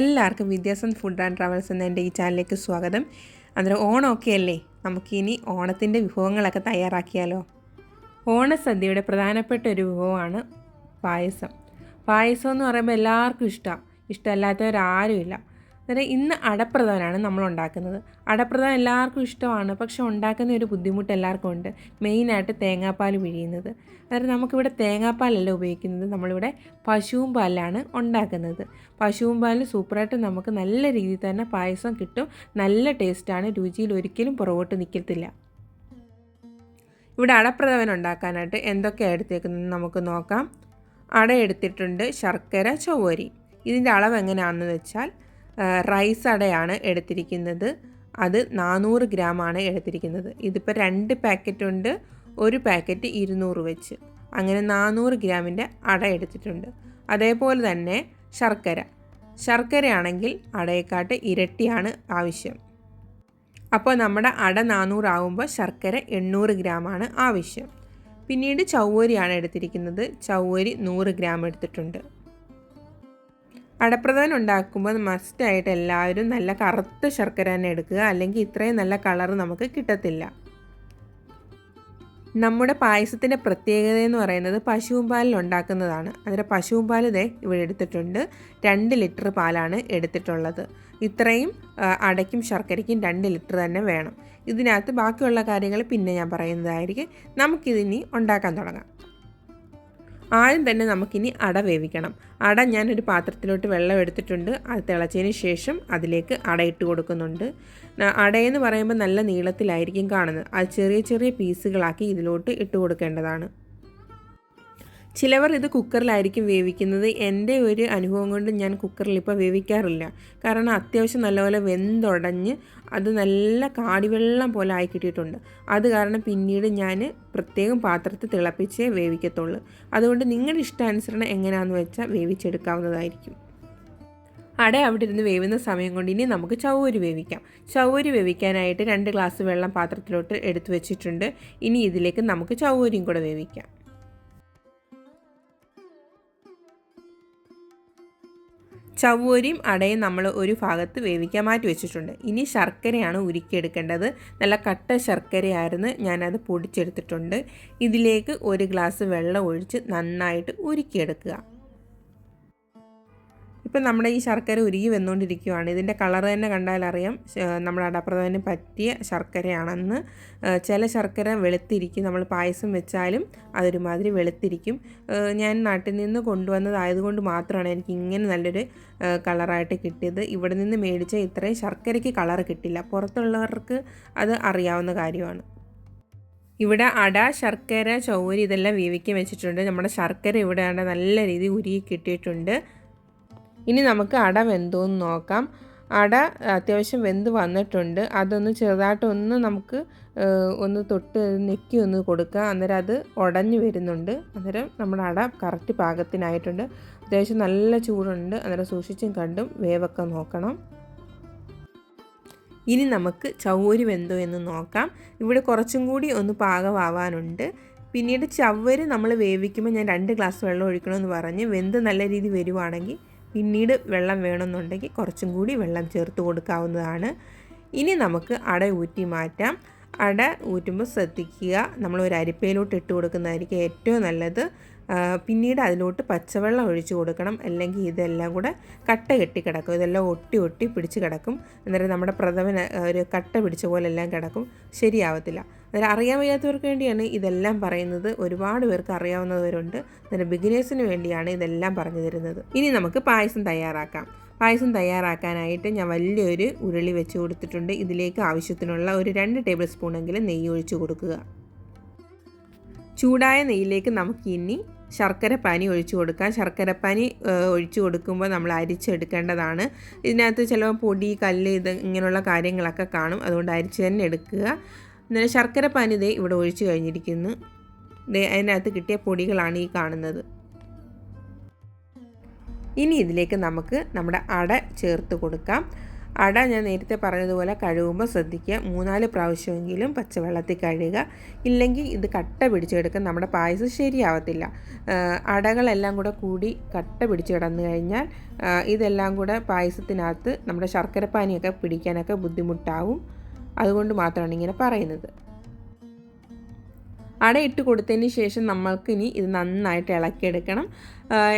എല്ലാവർക്കും വിദ്യാസൻ food and travels എന്ന എന്റെ ഈ ചാനലിലേക്ക് സ്വാഗതം. അന്നേരം ഓണമൊക്കെ അല്ലേ നമുക്കിനി ഓണത്തിന്റെ വിഭവങ്ങളൊക്കെ തയ്യാറാക്കിയാലോ? ഓണസദ്യയുടെ പ്രധാനപ്പെട്ട ഒരു വിഭവമാണ് പായസം. പായസം എന്ന് പറയുമ്പോൾ എല്ലാവർക്കും ഇഷ്ടമാണ് ഇഷ്ടമല്ലാത്തവരാരുമില്ല അന്നേരം ഇന്ന് അടപ്രധാനാണ് നമ്മൾ ഉണ്ടാക്കുന്നത് അടപ്രധാൻ എല്ലാവർക്കും ഇഷ്ടമാണ്. പക്ഷെ ഉണ്ടാക്കുന്ന ഒരു ബുദ്ധിമുട്ട് എല്ലാവർക്കും ഉണ്ട്. മെയിനായിട്ട് തേങ്ങാപ്പാൽ പിഴിയുന്നത്. അന്നേരം നമുക്കിവിടെ തേങ്ങാപ്പാലല്ല ഉപയോഗിക്കുന്നത്. നമ്മളിവിടെ പശുവും പാലാണ് ഉണ്ടാക്കുന്നത്. പശുവും പാലിൽ സൂപ്പറായിട്ട് നമുക്ക് നല്ല രീതിയിൽ തന്നെ പായസം കിട്ടും. നല്ല ടേസ്റ്റാണ്. രുചിയിൽ ഒരിക്കലും പുറകോട്ട് നിൽക്കത്തില്ല. ഇവിടെ അടപ്രഥമൻ ഉണ്ടാക്കാനായിട്ട് എന്തൊക്കെയാണ് എടുത്തേക്കുന്നത് നമുക്ക് നോക്കാം. അട എടുത്തിട്ടുണ്ട് ശർക്കര ചൊവ്വരി. ഇതിന്റെ അളവ് എങ്ങനെയാണെന്ന് വെച്ചാൽ റൈസ് അടയാണ് എടുത്തിരിക്കുന്നത്. അത് നാനൂറ് ഗ്രാമാണ് എടുത്തിരിക്കുന്നത്. ഇതിപ്പോൾ രണ്ട് പാക്കറ്റ് ഉണ്ട്. ഒരു പാക്കറ്റ് ഇരുന്നൂറ് വെച്ച്. അങ്ങനെ നാനൂറ് ഗ്രാമിന്റെ അട എടുത്തിട്ടുണ്ട്. അതേപോലെ തന്നെ ശർക്കര. ശർക്കരയാണെങ്കിൽ അടയെക്കാട്ട് ഇരട്ടിയാണ് ആവശ്യം. അപ്പോൾ നമ്മുടെ അട നാനൂറാവുമ്പോൾ ശർക്കര എണ്ണൂറ് ഗ്രാമാണ് ആവശ്യം. പിന്നീട് ചവ്വരിയാണ് എടുത്തിരിക്കുന്നത്. ചവ്വരി നൂറ് ഗ്രാം എടുത്തിട്ടുണ്ട്. അടപ്രധാനം ഉണ്ടാക്കുമ്പോൾ മസ്റ്റായിട്ട് എല്ലാവരും നല്ല കറുത്ത ശർക്കര തന്നെ എടുക്കുക. അല്ലെങ്കിൽ ഇത്രയും നല്ല കളർ നമുക്ക് കിട്ടത്തില്ല. നമ്മുടെ പായസത്തിന്റെ പ്രത്യേകത എന്ന് പറയുന്നത് പശുവും പാലിൽ ഉണ്ടാക്കുന്നതാണ്. അതിന്റെ പശുവും പാൽ ഇതേ ഇവിടെ എടുത്തിട്ടുണ്ട്. രണ്ട് ലിറ്റർ പാലാണ് എടുത്തിട്ടുള്ളത്. ഇത്രയും അടയ്ക്കും ശർക്കരയ്ക്കും രണ്ട് ലിറ്റർ തന്നെ വേണം. ഇതിനകത്ത് ബാക്കിയുള്ള കാര്യങ്ങൾ പിന്നെ ഞാൻ പറയുന്നതായിരിക്കും. നമുക്കിതിനി ഉണ്ടാക്കാൻ തുടങ്ങാം. ആദ്യം തന്നെ നമുക്കിനി അട വേവിക്കണം. അട ഞാനൊരു പാത്രത്തിലോട്ട് വെള്ളം എടുത്തിട്ടുണ്ട്. അത് തിളച്ചതിന് ശേഷം അതിലേക്ക് അട ഇട്ട് കൊടുക്കുന്നുണ്ട് അടയെന്ന് പറയുമ്പോൾ നല്ല നീളത്തിലായിരിക്കും കാണുന്നത്. അത് ചെറിയ ചെറിയ പീസുകളാക്കി ഇതിലോട്ട് ഇട്ട് കൊടുക്കേണ്ടതാണ്. ചിലവർ ഇത് കുക്കറിലായിരിക്കും വേവിക്കുന്നത്. എന്റെ ഒരു അനുഭവം കൊണ്ട് ഞാൻ കുക്കറിൽ ഇപ്പോൾ വേവിക്കാറില്ല. കാരണം അത്യാവശ്യം നല്ലപോലെ വെന്തുടഞ്ഞ് അത് നല്ല കാടിവെള്ളം പോലെ ആയി കിട്ടിയിട്ടുണ്ട്. അത് കാരണം പിന്നീട് ഞാൻ പ്രത്യേകം പാത്രത്തിൽ തിളപ്പിച്ചേ വേവിക്കത്തുള്ളൂ. അതുകൊണ്ട് നിങ്ങളുടെ ഇഷ്ടാനുസരണം എങ്ങനെയാണെന്ന് വെച്ചാൽ വേവിച്ചെടുക്കാവുന്നതായിരിക്കും. അട അവിടെ ഇരുന്ന് വേവുന്ന സമയം കൊണ്ട് ഇനി നമുക്ക് ചവ്വരി വേവിക്കാം. ചവ്വരി വേവിക്കാനായിട്ട് രണ്ട് ഗ്ലാസ് വെള്ളം പാത്രത്തിലോട്ട് എടുത്തു വെച്ചിട്ടുണ്ട്. ഇനി ഇതിലേക്ക് നമുക്ക് ചവ്വരിയും കൂടെ വേവിക്കാം. ചവ്വരിയും അടയും നമ്മൾ ഒരു ഭാഗത്ത് വേവിക്കാൻ മാറ്റി വെച്ചിട്ടുണ്ട്. ഇനി ശർക്കരയാണ് ഉരുക്കിയെടുക്കേണ്ടത്. നല്ല കട്ട ശർക്കരയായിരുന്നു ഞാനത് പൊടിച്ചെടുത്തിട്ടുണ്ട്. ഇതിലേക്ക് ഒരു ഗ്ലാസ് വെള്ളം ഒഴിച്ച് നന്നായിട്ട് ഉരുക്കിയെടുക്കുക. ഇപ്പം നമ്മുടെ ഈ ശർക്കര ഉരുകി വന്നുകൊണ്ടിരിക്കുകയാണ് ഇതിന്റെ കളർ തന്നെ കണ്ടാൽ അറിയാം. നമ്മുടെ അടപ്രഥമന് പറ്റിയ ശർക്കരയാണെന്ന്. ചില ശർക്കര വെളുത്തിരിക്കും. നമ്മൾ പായസം വെച്ചാലും അതൊരുമാതിരി വെളുത്തിരിക്കും. ഞാൻ നാട്ടിൽ നിന്ന് കൊണ്ടുവന്നതായതുകൊണ്ട് മാത്രമാണ് എനിക്ക് ഇങ്ങനെ നല്ലൊരു കളറായിട്ട് കിട്ടിയത്. ഇവിടെ നിന്ന് മേടിച്ച ഇത്രയും ശർക്കരയ്ക്ക് കളർ കിട്ടില്ല. പുറത്തുള്ളവർക്ക് അത് അറിയാവുന്ന കാര്യമാണ്. ഇവിടെ അട ശർക്കര ചൗരി ഇതെല്ലാം വേവിക്കാൻ വെച്ചിട്ടുണ്ട്. നമ്മുടെ ശർക്കര ഇവിടെ നല്ല രീതിയിൽ ഉരുകി കിട്ടിയിട്ടുണ്ട്. ഇനി നമുക്ക് അട വെന്തോന്ന് നോക്കാം. അട അത്യാവശ്യം വെന്ത് വന്നിട്ടുണ്ട്. അതൊന്ന് ചെറുതായിട്ടൊന്ന് നമുക്ക് ഒന്ന് തൊട്ട് നെക്കി ഒന്ന് കൊടുക്കുക അന്നേരം അത് ഉടഞ്ഞു വരുന്നുണ്ട്. അന്നേരം നമ്മുടെ അട കറക്റ്റ് പാകത്തിനായിട്ടുണ്ട്. അത്യാവശ്യം നല്ല ചൂടുണ്ട്. അന്നേരം സൂക്ഷിച്ചും കണ്ടും വേവൊക്കെ നോക്കണം. ഇനി നമുക്ക് ചവ്വരി വെന്തോ എന്ന് നോക്കാം. ഇവിടെ കുറച്ചും കൂടി ഒന്ന് പാകമാവാനുണ്ട്. പിന്നീട് ചവ്വര് നമ്മൾ വേവിക്കുമ്പോൾ ഞാൻ രണ്ട് ഗ്ലാസ് വെള്ളം ഒഴിക്കണമെന്ന് പറഞ്ഞ് വെന്ത് നല്ല രീതി വരുവാണെങ്കിൽ പിന്നീട് വെള്ളം വേണമെന്നുണ്ടെങ്കിൽ കുറച്ചും കൂടി വെള്ളം ചേർത്ത് കൊടുക്കാവുന്നതാണ്. ഇനി നമുക്ക് അട ഊറ്റി മാറ്റാം. അട ഊറ്റുമ്പോൾ ശ്രദ്ധിക്കുക. നമ്മൾ ഒരു അരിപ്പയിലോട്ട് ഇട്ട് കൊടുക്കുന്നതായിരിക്കും ഏറ്റവും നല്ലത്. പിന്നീട് അതിലോട്ട് പച്ചവെള്ളം ഒഴിച്ചു കൊടുക്കണം. അല്ലെങ്കിൽ ഇതെല്ലാം കൂടെ കട്ട കെട്ടി കിടക്കും. ഇതെല്ലാം ഒട്ടി ഒട്ടി പിടിച്ച് കിടക്കും. അന്നേരം നമ്മുടെ പ്രഥമന ഒരു കട്ട പിടിച്ച പോലെ എല്ലാം കിടക്കും. ശരിയാവത്തില്ല. അന്നേരം അറിയാൻ വയ്യാത്തവർക്ക് വേണ്ടിയാണ് ഇതെല്ലാം പറയുന്നത്. ഒരുപാട് പേർക്ക് അറിയാവുന്നവരുണ്ട്. അന്നേരം ബിഗിനേഴ്സിന് വേണ്ടിയാണ് ഇതെല്ലാം പറഞ്ഞു തരുന്നത്. ഇനി നമുക്ക് പായസം തയ്യാറാക്കാം. പായസം തയ്യാറാക്കാനായിട്ട് ഞാൻ വലിയൊരു ഉരുളി വെച്ച് കൊടുത്തിട്ടുണ്ട്. ഇതിലേക്ക് ആവശ്യത്തിനുള്ള ഒരു രണ്ട് ടേബിൾ സ്പൂണെങ്കിലും നെയ്യ് ഒഴിച്ചു കൊടുക്കുക. ചൂടായ നെയ്യിലേക്ക് നമുക്ക് ഇനി ശർക്കരപ്പാനി ഒഴിച്ചു കൊടുക്കാം. ശർക്കരപ്പാനി ഒഴിച്ചു കൊടുക്കുമ്പോൾ നമ്മൾ അരിച്ചെടുക്കേണ്ടതാണ്. ഇതിനകത്ത് ചിലപ്പോൾ പൊടി കല്ല് ഇത് ഇങ്ങനെയുള്ള കാര്യങ്ങളൊക്കെ കാണും. അതുകൊണ്ട് അരിച്ച് തന്നെ എടുക്കുക. അന്നേരം ശർക്കരപ്പാനി ദേ ഇവിടെ ഒഴിച്ചു കഴിഞ്ഞിരിക്കുന്നു. ദേ അതിനകത്ത് കിട്ടിയ പൊടികളാണ് ഈ കാണുന്നത്. ഇനി ഇതിലേക്ക് നമുക്ക് നമ്മുടെ അട ചേർത്ത് കൊടുക്കാം. അട ഞാൻ നേരത്തെ പറഞ്ഞതുപോലെ കഴുകുമ്പോൾ ശ്രദ്ധിക്കുക. മൂന്നാൽ പ്രാവശ്യമെങ്കിലും പച്ചവെള്ളത്തിൽ കഴുകുക. ഇല്ലെങ്കിൽ ഇത് കട്ട പിടിച്ചെടുക്കാൻ നമ്മുടെ പായസം ശരിയാവത്തില്ല. അടകളെല്ലാം കൂടെ കൂടി കട്ട പിടിച്ച് കിടന്നു കഴിഞ്ഞാൽ ഇതെല്ലാം കൂടെ പായസത്തിനകത്ത് നമ്മുടെ ശർക്കരപ്പാനിയൊക്കെ പിടിക്കാനൊക്കെ ബുദ്ധിമുട്ടാവും. അതുകൊണ്ട് മാത്രമാണ് ഇങ്ങനെ പറയുന്നത്. അട ഇട്ട് കൊടുത്തതിന് ശേഷം നമ്മൾക്ക് ഇനി ഇത് നന്നായിട്ട് ഇളക്കിയെടുക്കണം.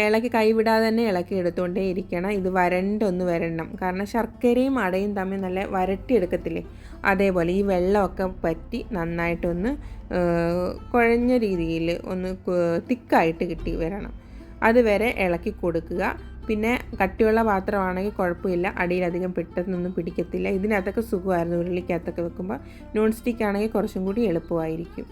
ഇളക്കി കൈവിടാതെ തന്നെ ഇളക്കി എടുത്തുകൊണ്ടേ ഇരിക്കണം. ഇത് വരണ്ടൊന്ന് വരണം. കാരണം ശർക്കരയും അടയും തമ്മിൽ നല്ല വരട്ടിയെടുക്കത്തില്ലേ? അതേപോലെ ഈ വെള്ളമൊക്കെ പറ്റി നന്നായിട്ടൊന്ന് കുഴഞ്ഞ രീതിയിൽ ഒന്ന് തിക്കായിട്ട് കിട്ടി വരണം. അതുവരെ ഇളക്കി കൊടുക്കുക. പിന്നെ കട്ടിയുള്ള പാത്രമാണെങ്കിൽ കുഴപ്പമില്ല. അടിയിലധികം പെട്ടെന്നൊന്നും പിടിക്കത്തില്ല. ഇതിനകത്തൊക്കെ സുഖമായിരുന്നു. ഉരുളിക്കകത്തൊക്കെ വെക്കുമ്പോൾ നോൺ സ്റ്റിക്ക് ആണെങ്കിൽ കുറച്ചും കൂടി എളുപ്പമായിരിക്കും.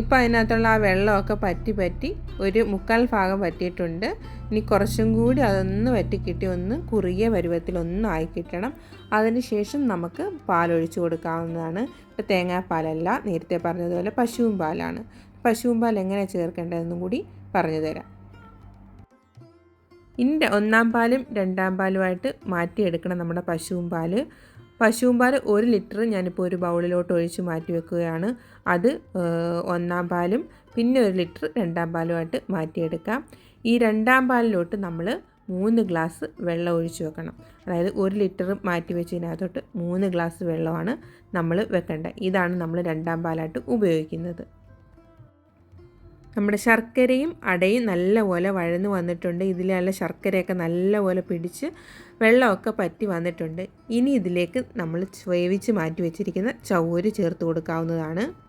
ഇപ്പോൾ അതിനകത്തുള്ള ആ വെള്ളമൊക്കെ പറ്റി പറ്റി ഒരു മുക്കാൽ ഭാഗം പറ്റിയിട്ടുണ്ട്. ഇനി കുറച്ചും കൂടി അതൊന്ന് വറ്റിക്കിട്ടി ഒന്ന് കുറുകിയ പരുവത്തിൽ ഒന്ന് ആയി കിട്ടണം. അതിനുശേഷം നമുക്ക് പാലൊഴിച്ചു കൊടുക്കാവുന്നതാണ്. ഇപ്പോൾ തേങ്ങാപ്പാലല്ല നേരത്തെ പറഞ്ഞതുപോലെ പശുവും പാലാണ്. പശുവും പാൽ എങ്ങനെ ചേർക്കേണ്ടതെന്നും കൂടി പറഞ്ഞു തരാം. ഇന്റെ ഒന്നാം പാലും രണ്ടാം പാലുമായിട്ട് മാറ്റിയെടുക്കണം നമ്മുടെ പശുവും പാൽ. പശുവും പാൽ ഒരു ലിറ്റർ ഞാനിപ്പോൾ ഒരു ബൗളിലോട്ട് ഒഴിച്ച് മാറ്റി വെക്കുകയാണ്. അത് ഒന്നാം പാലും പിന്നെ ഒരു ലിറ്റർ രണ്ടാം പാലുമായിട്ട് മാറ്റിയെടുക്കാം. ഈ രണ്ടാം പാലിലോട്ട് നമ്മൾ മൂന്ന് ഗ്ലാസ് വെള്ളം ഒഴിച്ച് വെക്കണം. അതായത് ഒരു ലിറ്റർ മാറ്റി വെച്ചതിനകത്തോട്ട് മൂന്ന് ഗ്ലാസ് വെള്ളമാണ് നമ്മൾ വെക്കേണ്ടത്. ഇതാണ് നമ്മൾ രണ്ടാം പാലായിട്ട് ഉപയോഗിക്കുന്നത്. നമ്മുടെ ശർക്കരയും അടയും നല്ലപോലെ വഴന്ന് വന്നിട്ടുണ്ട്. ഇതിലുള്ള ശർക്കരയൊക്കെ നല്ലപോലെ പിടിച്ച് വെള്ളമൊക്കെ പറ്റി വന്നിട്ടുണ്ട്. ഇനി ഇതിലേക്ക് നമ്മൾ വേവിച്ച് മാറ്റി വെച്ചിരിക്കുന്ന ചൗര് ചേർത്ത് കൊടുക്കാവുന്നതാണ്.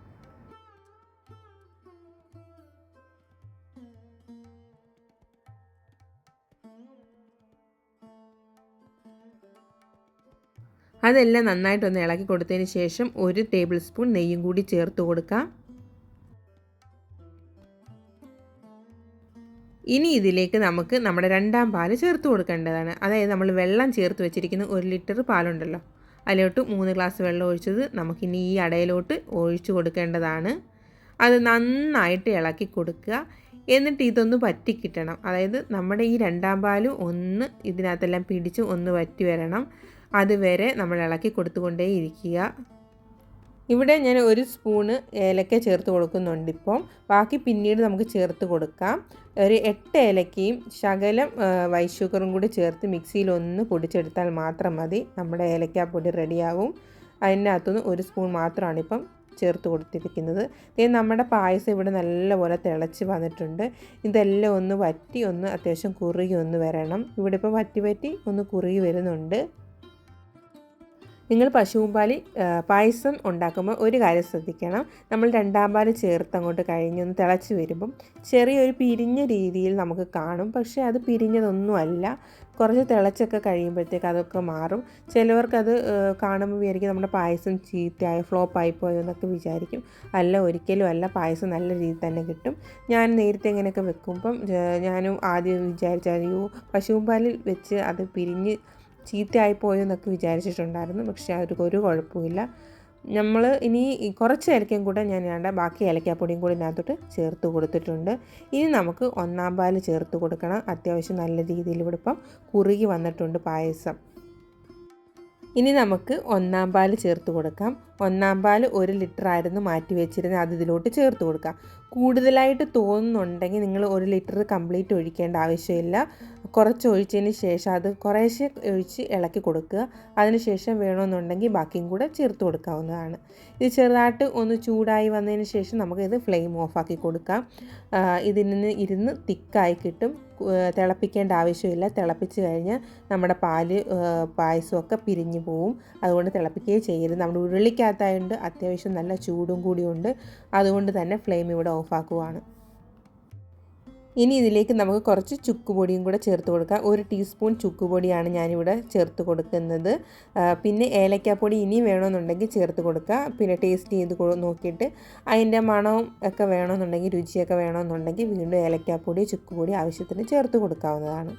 അതെല്ലാം നന്നായിട്ടൊന്ന് ഇളക്കി കൊടുത്തതിന് ശേഷം ഒരു ടേബിൾ സ്പൂൺ നെയ്യും കൂടി ചേർത്ത് കൊടുക്കാം. ഇനി ഇതിലേക്ക് നമുക്ക് നമ്മുടെ രണ്ടാം പാൽ ചേർത്ത് കൊടുക്കേണ്ടതാണ്. അതായത് നമ്മൾ വെള്ളം ചേർത്ത് വെച്ചിരിക്കുന്ന ഒരു ലിറ്റർ പാലുണ്ടല്ലോ. അതിലോട്ട് മൂന്ന് ഗ്ലാസ് വെള്ളം ഒഴിച്ചത് നമുക്കിനി ഈ അടയിലോട്ട് ഒഴിച്ചു കൊടുക്കേണ്ടതാണ്. അത് നന്നായിട്ട് ഇളക്കി കൊടുക്കുക. എന്നിട്ട് ഇതൊന്ന് പറ്റിക്കിട്ടണം അതായത് നമ്മുടെ ഈ രണ്ടാം പാലും ഒന്ന് ഇതിനകത്തെല്ലാം പിടിച്ച് ഒന്ന് വറ്റി വരണം. അതുവരെ നമ്മൾ ഇളക്കി കൊടുത്തുകൊണ്ടേ ഇരിക്കുക. ഇവിടെ ഞാൻ ഒരു സ്പൂണ് ഏലക്ക ചേർത്ത് കൊടുക്കുന്നുണ്ട് ഇപ്പം. ബാക്കി പിന്നീട് നമുക്ക് ചേർത്ത് കൊടുക്കാം. ഒരു എട്ട് ഏലക്കയും ശകലം വൈറ്റ് ഷുഗറും കൂടി ചേർത്ത് മിക്സിയിൽ ഒന്ന് പൊടിച്ചെടുത്താൽ മാത്രം മതി. നമ്മുടെ ഏലക്കാപ്പൊടി റെഡിയാവും അതിനകത്തുനിന്ന് ഒരു സ്പൂൺ മാത്രമാണ് ഇപ്പം ചേർത്ത് കൊടുത്തിരിക്കുന്നത്. ഇത് നമ്മുടെ പായസം ഇവിടെ നല്ലപോലെ തിളച്ച് വന്നിട്ടുണ്ട്. ഇതെല്ലാം ഒന്ന് വറ്റി ഒന്ന് അത്യാവശ്യം കുറുകി ഒന്ന് വരണം. ഇവിടെ ഇപ്പോൾ വറ്റി വറ്റി ഒന്ന് കുറുകി വരുന്നുണ്ട്. നിങ്ങൾ പശുവും പായസം ഉണ്ടാക്കുമ്പോൾ ഒരു കാര്യം ശ്രദ്ധിക്കണം. നമ്മൾ രണ്ടാം പാൽ ചേർത്ത് അങ്ങോട്ട് കഴിഞ്ഞൊന്ന് തിളച്ച് വരുമ്പം ചെറിയൊരു പിരിഞ്ഞ രീതിയിൽ നമുക്ക് കാണും. പക്ഷേ അത് പിരിഞ്ഞതൊന്നുമല്ല. കുറച്ച് തിളച്ചൊക്കെ കഴിയുമ്പോഴത്തേക്ക് അതൊക്കെ മാറും. ചിലവർക്കത് കാണുമ്പോൾ വിചാരിക്കും നമ്മുടെ പായസം ചീത്തയായി ഫ്ലോപ്പായി പോയോ എന്നൊക്കെ വിചാരിക്കും. അല്ല ഒരിക്കലും അല്ല. പായസം നല്ല രീതിയിൽ തന്നെ കിട്ടും. ഞാൻ നേരത്തെ ഇങ്ങനെയൊക്കെ വെക്കുമ്പം ഞാനും ആദ്യം വിചാരിച്ചാൽ പശുവും പാലിൽ വെച്ച് അത് പിരിഞ്ഞ് ചീത്തയായി എന്നൊക്കെ വിചാരിച്ചിട്ടുണ്ടായിരുന്നു. പക്ഷേ അതൊരു ഒരു കുഴപ്പമില്ല നമ്മൾ ഇനി കുറച്ച് ഏലക്കയും കൂടെ ഞാൻ വേണ്ട ബാക്കി ഏലക്കാപ്പൊടിയും കൂടി ഇതിനകത്തോട്ട് ചേർത്ത് കൊടുത്തിട്ടുണ്ട്. ഇനി നമുക്ക് ഒന്നാം പാൽ ചേർത്ത് കൊടുക്കണം. അത്യാവശ്യം നല്ല രീതിയിൽ ഇവിടെ ഇപ്പം കുറുകി വന്നിട്ടുണ്ട് പായസം. ഇനി നമുക്ക് ഒന്നാം പാൽ ചേർത്ത് കൊടുക്കാം. ഒന്നാം പാൽ ഒരു ലിറ്റർ ആയിരുന്നു മാറ്റി വെച്ചിരുന്നത്. അത് ഇതിലോട്ട് ചേർത്ത് കൊടുക്കുക. കൂടുതലായിട്ട് തോന്നുന്നുണ്ടെങ്കിൽ നിങ്ങൾ ഒരു ലിറ്റർ കംപ്ലീറ്റ് ഒഴിക്കേണ്ട ആവശ്യമില്ല. കുറച്ച് ഒഴിച്ചതിന് ശേഷം അത് കുറേശ്ശെ ഒഴിച്ച് ഇളക്കി കൊടുക്കുക. അതിനുശേഷം വേണമെന്നുണ്ടെങ്കിൽ ബാക്കിയും കൂടെ ചേർത്ത് കൊടുക്കാവുന്നതാണ്. ഇത് ചെറുതായിട്ട് ഒന്ന് ചൂടായി വന്നതിന് ശേഷം നമുക്ക് ഇത് ഫ്ലെയിം ഓഫാക്കി കൊടുക്കാം. ഇതിൽ നിന്ന് ഇരുന്ന് തിക്കായി കിട്ടും. തിളപ്പിക്കേണ്ട ആവശ്യമില്ല. തിളപ്പിച്ച് കഴിഞ്ഞാൽ നമ്മുടെ പാൽ പായസമൊക്കെ പിരിഞ്ഞു പോവും. അതുകൊണ്ട് തിളപ്പിക്കുകയും ചെയ്യരുത്. നമ്മുടെ ഉരുളിക്കകത്തായതുകൊണ്ട് അത്യാവശ്യം നല്ല ചൂടും കൂടിയുണ്ട്. അതുകൊണ്ട് തന്നെ ഫ്ലെയിം ഇവിടെ ഓഫാക്കുവാണ്. ഇനി ഇതിലേക്ക് നമുക്ക് കുറച്ച് ചുക്കുപൊടിയും കൂടെ ചേർത്ത് കൊടുക്കാം. ഒരു ടീസ്പൂൺ ചുക്കുപൊടിയാണ് ഞാനിവിടെ ചേർത്ത് കൊടുക്കുന്നത്. പിന്നെ ഏലക്കാപ്പൊടി ഇനി വേണമെന്നുണ്ടെങ്കിൽ ചേർത്ത് കൊടുക്കുക പിന്നെ ടേസ്റ്റ് ചെയ്ത് നോക്കിയിട്ട് അതിന്റെ മണവും ഒക്കെ വേണമെന്നുണ്ടെങ്കിൽ രുചിയൊക്കെ വേണമെന്നുണ്ടെങ്കിൽ വീണ്ടും ഏലക്കാപ്പൊടി ചുക്കുപൊടി ആവശ്യത്തിന് ചേർത്ത് കൊടുക്കാവുന്നതാണ്.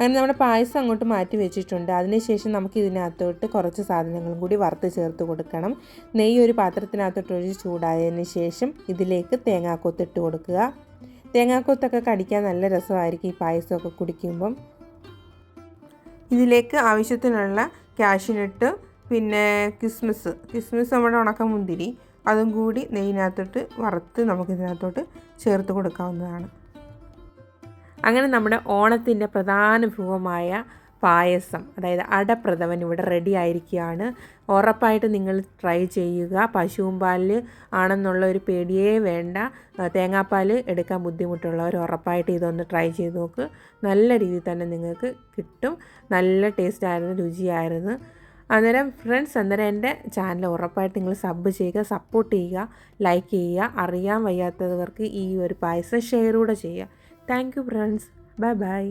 അങ്ങനെ നമ്മുടെ പായസം അങ്ങോട്ട് മാറ്റി വെച്ചിട്ടുണ്ട്. അതിനുശേഷം നമുക്ക് ഇതിനകത്തോട്ട് കുറച്ച് സാധനങ്ങളും കൂടി വറുത്ത് ചേർത്ത് കൊടുക്കണം. നെയ്യ് ഒരു പാത്രത്തിനകത്തോട്ട് ഒഴിച്ച് ചൂടായതിന് ശേഷം ഇതിലേക്ക് തേങ്ങാക്കൊത്തിട്ട് കൊടുക്കുക. തേങ്ങാക്കൊത്തൊക്കെ കടിക്കാൻ നല്ല രസമായിരിക്കും ഈ പായസമൊക്കെ കുടിക്കുമ്പം. ഇതിലേക്ക് ആവശ്യത്തിനുള്ള ക്യാഷിനിട്ട് പിന്നെ കിസ്മിസ്. കിസ്മിസ് നമ്മുടെ ഉണക്കമുന്തിരി അതും കൂടി നെയ്യിനകത്തോട്ട് വറുത്ത് നമുക്കിതിനകത്തോട്ട് ചേർത്ത് കൊടുക്കാവുന്നതാണ്. അങ്ങനെ നമ്മുടെ ഓണത്തിന്റെ പ്രധാന വിഭവമായ പായസം അതായത് അടപ്രഥമൻ ഇവിടെ റെഡി ആയിരിക്കുകയാണ്. ഉറപ്പായിട്ട് നിങ്ങൾ ട്രൈ ചെയ്യുക. പശുവും പാലിൽ ആണെന്നുള്ള ഒരു പേടിയേ വേണ്ട. തേങ്ങാപ്പാൽ എടുക്കാൻ ബുദ്ധിമുട്ടുള്ളവർ ഉറപ്പായിട്ട് ഇതൊന്ന് ട്രൈ ചെയ്ത് നോക്ക്. നല്ല രീതിയിൽ തന്നെ നിങ്ങൾക്ക് കിട്ടും. നല്ല ടേസ്റ്റ് ആയിരുന്നു രുചിയായിരുന്നു. അന്നേരം ഫ്രണ്ട്സ് അന്നേരം എന്റെ ചാനൽ ഉറപ്പായിട്ട് നിങ്ങൾ സബ് ചെയ്യുക സപ്പോർട്ട് ചെയ്യുക ലൈക്ക് ചെയ്യുക. അറിയാൻ വയ്യാത്തവർക്ക് ഈ ഒരു പായസം ഷെയർ കൂടെ ചെയ്യുക தேங்க்யூ ஃப்ரெண்ட்ஸ் பாய் பாய்